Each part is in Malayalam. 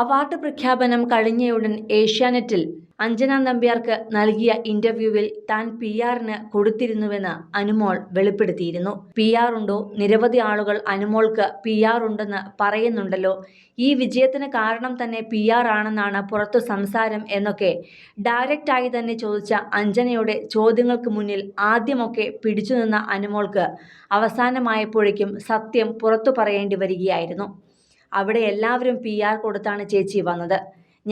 അവാർഡ് പ്രഖ്യാപനം കഴിഞ്ഞയുടൻ ഏഷ്യാനെറ്റിൽ അഞ്ജന നമ്പ്യാർക്ക് നൽകിയ ഇന്റർവ്യൂവിൽ താൻ പി ആറിന് കൊടുത്തിരുന്നുവെന്ന് അനുമോൾ വെളിപ്പെടുത്തിയിരുന്നു. പി ആർ ഉണ്ടോ? നിരവധി ആളുകൾ അനുമോൾക്ക് പി ആർ ഉണ്ടെന്ന് പറയുന്നുണ്ടല്ലോ. ഈ വിജയത്തിന് കാരണം തന്നെ പി ആർ ആണെന്നാണ് പുറത്തു സംസാരം എന്നൊക്കെ ഡയറക്റ്റായി തന്നെ ചോദിച്ച അഞ്ജനയുടെ ചോദ്യങ്ങൾക്ക് മുന്നിൽ ആദ്യമൊക്കെ പിടിച്ചു നിന്ന അനുമോൾക്ക് അവസാനമായപ്പോഴേക്കും സത്യം പുറത്തു പറയേണ്ടി വരികയായിരുന്നു. അവിടെ എല്ലാവരും പി ആർ കൊടുത്താണ് ചേച്ചി വന്നത്.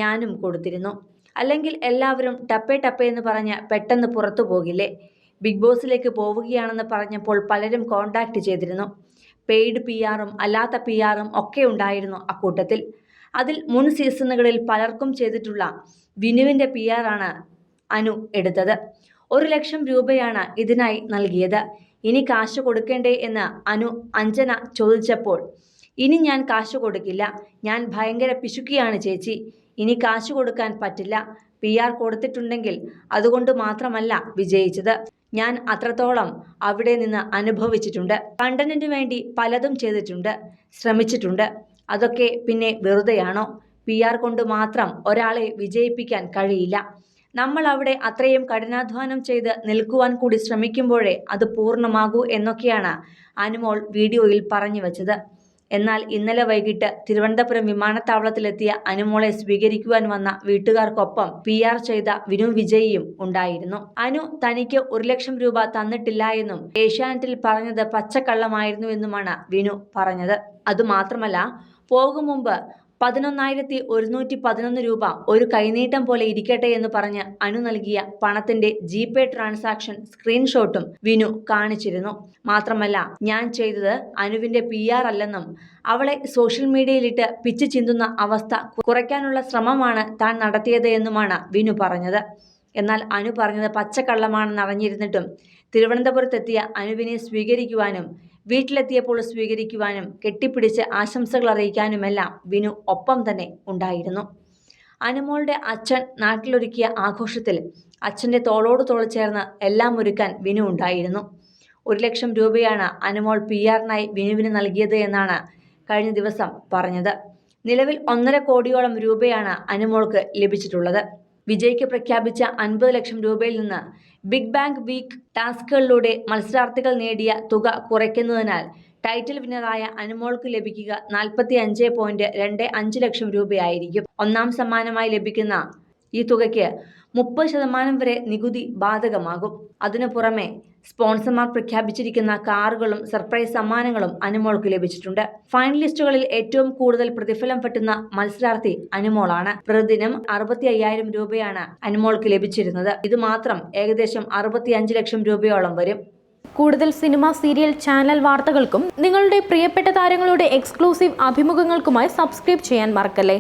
ഞാനും കൊടുത്തിരുന്നു. അല്ലെങ്കിൽ എല്ലാവരും ടപ്പേ ടപ്പേ എന്ന് പറഞ്ഞ് പെട്ടെന്ന് പുറത്തു പോകില്ലേ? ബിഗ് ബോസിലേക്ക് പോവുകയാണെന്ന് പറഞ്ഞപ്പോൾ പലരും കോണ്ടാക്ട് ചെയ്തിരുന്നു. പെയ്ഡ് പി ആറും അല്ലാത്ത പി ആറും ഒക്കെ ഉണ്ടായിരുന്നു അക്കൂട്ടത്തിൽ. അതിൽ മുൻ സീസണുകളിൽ പലർക്കും ചെയ്തിട്ടുള്ള വിനുവിന്റെ പി ആറാണ് അനു എടുത്തത്. ഒരു ലക്ഷം രൂപയാണ് ഇതിനായി നൽകിയത്. ഇനി കാശ് കൊടുക്കേണ്ടേ എന്ന് അനു അഞ്ജന ചോദിച്ചപ്പോൾ ഇനി ഞാൻ കാശ് കൊടുക്കില്ല. ഞാൻ ഭയങ്കര പിശുക്കിയാണ് ചേച്ചി. ഇനി കാശ് കൊടുക്കാൻ പറ്റില്ല. പി ആർ കൊടുത്തിട്ടുണ്ടെങ്കിൽ അതുകൊണ്ട് മാത്രമല്ല വിജയിച്ചത്. ഞാൻ അത്രത്തോളം അവിടെ നിന്ന് അനുഭവിച്ചിട്ടുണ്ട്. കണ്ടന്റിന് വേണ്ടി പലതും ചെയ്തിട്ടുണ്ട് ശ്രമിച്ചിട്ടുണ്ട്. അതൊക്കെ പിന്നെ വെറുതെയാണോ? പി ആർ കൊണ്ട് മാത്രം ഒരാളെ വിജയിപ്പിക്കാൻ കഴിയില്ല. നമ്മൾ അവിടെ അത്രയും കഠിനാധ്വാനം ചെയ്ത് നിൽക്കുവാൻ കൂടി ശ്രമിക്കുമ്പോഴേ അത് പൂർണമാകൂ എന്നൊക്കെയാണ് അനുമോൾ വീഡിയോയിൽ പറഞ്ഞു വച്ചത്. എന്നാൽ ഇന്നലെ വൈകിട്ട് തിരുവനന്തപുരം വിമാനത്താവളത്തിലെത്തിയ അനുമോളെ സ്വീകരിക്കുവാൻ വന്ന വീട്ടുകാർക്കൊപ്പം പി ആർ ചെയ്ത വിനു വിജയിയും ഉണ്ടായിരുന്നു. അനു തനിക്ക് ഒരു ലക്ഷം രൂപ തന്നിട്ടില്ല എന്നും ഏഷ്യാനെറ്റിൽ പറഞ്ഞത് പച്ചക്കള്ളമായിരുന്നു എന്നുമാണ് വിനു പറഞ്ഞത്. അതുമാത്രമല്ല പോകും മുമ്പ് പതിനൊന്നായിരത്തി ഒരുന്നൂറ്റി പതിനൊന്ന് രൂപ ഒരു കൈനീട്ടം പോലെ ഇരിക്കട്ടെ എന്ന് പറഞ്ഞ് അനു നൽകിയ പണത്തിന്റെ ജി പേ ട്രാൻസാക്ഷൻ സ്ക്രീൻഷോട്ടും വിനു കാണിച്ചിരുന്നു. മാത്രമല്ല ഞാൻ ചെയ്തത് അനുവിന്റെ പി ആർ അല്ലെന്നും അവളെ സോഷ്യൽ മീഡിയയിലിട്ട് പിച്ച് ചിന്തുന്ന അവസ്ഥ കുറയ്ക്കാനുള്ള ശ്രമമാണ് താൻ നടത്തിയത് എന്നുമാണ് വിനു പറഞ്ഞത്. എന്നാൽ അനു പറഞ്ഞത് പച്ചക്കള്ളമാണെന്ന് അറിഞ്ഞിരുന്നിട്ടും തിരുവനന്തപുരത്തെത്തിയ അനുവിനെ സ്വീകരിക്കുവാനും വീട്ടിലെത്തിയപ്പോൾ സ്വീകരിക്കുവാനും കെട്ടിപ്പിടിച്ച് ആശംസകൾ അറിയിക്കാനുമെല്ലാം വിനു ഒപ്പം തന്നെ ഉണ്ടായിരുന്നു. അനുമോളുടെ അച്ഛൻ നാട്ടിലൊരുക്കിയ ആഘോഷത്തിൽ അച്ഛന്റെ തോളോട് തോൾ ചേർന്ന് എല്ലാം ഒരുക്കാൻ വിനു ഉണ്ടായിരുന്നു. ഒരു ലക്ഷം രൂപയാണ് അനുമോൾ പി ആറിനായി വിനുവിന് നൽകിയത് എന്നാണ് കഴിഞ്ഞ ദിവസം പറഞ്ഞത്. നിലവിൽ ഒന്നര കോടിയോളം രൂപയാണ് അനുമോൾക്ക് ലഭിച്ചിട്ടുള്ളത്. വിജയ്ക്ക് പ്രഖ്യാപിച്ച അൻപത് ലക്ഷം രൂപയിൽ നിന്ന് ബിഗ് ബാങ്ക് വീക്ക് ടാസ്കുകളിലൂടെ മത്സരാർത്ഥികൾ നേടിയ തുക കുറയ്ക്കുന്നതിനാൽ ടൈറ്റിൽ വിന്നറായ അനുമോൾക്ക് ലഭിക്കുക നാൽപ്പത്തി അഞ്ച് പോയിന്റ് രണ്ട് അഞ്ച് ലക്ഷം രൂപയായിരിക്കും. ഒന്നാം സമ്മാനമായി ലഭിക്കുന്ന ഈ തുകയ്ക്ക് മുപ്പത് ശതമാനം വരെ നികുതി ബാധകമാകും. അതിനു പുറമെ സ്പോൺസർമാർ പ്രഖ്യാപിച്ചിരിക്കുന്ന കാറുകളും സർപ്രൈസ് സമ്മാനങ്ങളും അനുമോൾക്ക് ലഭിച്ചിട്ടുണ്ട്. ഫൈനലിസ്റ്റുകളിൽ ഏറ്റവും കൂടുതൽ പ്രതിഫലം പറ്റുന്ന മത്സരാർത്ഥി അനുമോളാണ്. പ്രതിദിനം അറുപത്തി അയ്യായിരം രൂപയാണ് അനുമോൾക്ക് ലഭിച്ചിരുന്നത്. ഇത് മാത്രം ഏകദേശം അറുപത്തി അഞ്ച് ലക്ഷം രൂപയോളം വരും. കൂടുതൽ സിനിമ സീരിയൽ ചാനൽ വാർത്തകൾക്കും നിങ്ങളുടെ പ്രിയപ്പെട്ട താരങ്ങളുടെ എക്സ്ക്ലൂസീവ് അഭിമുഖങ്ങൾക്കുമായി സബ്സ്ക്രൈബ് ചെയ്യാൻ മറക്കല്ലേ?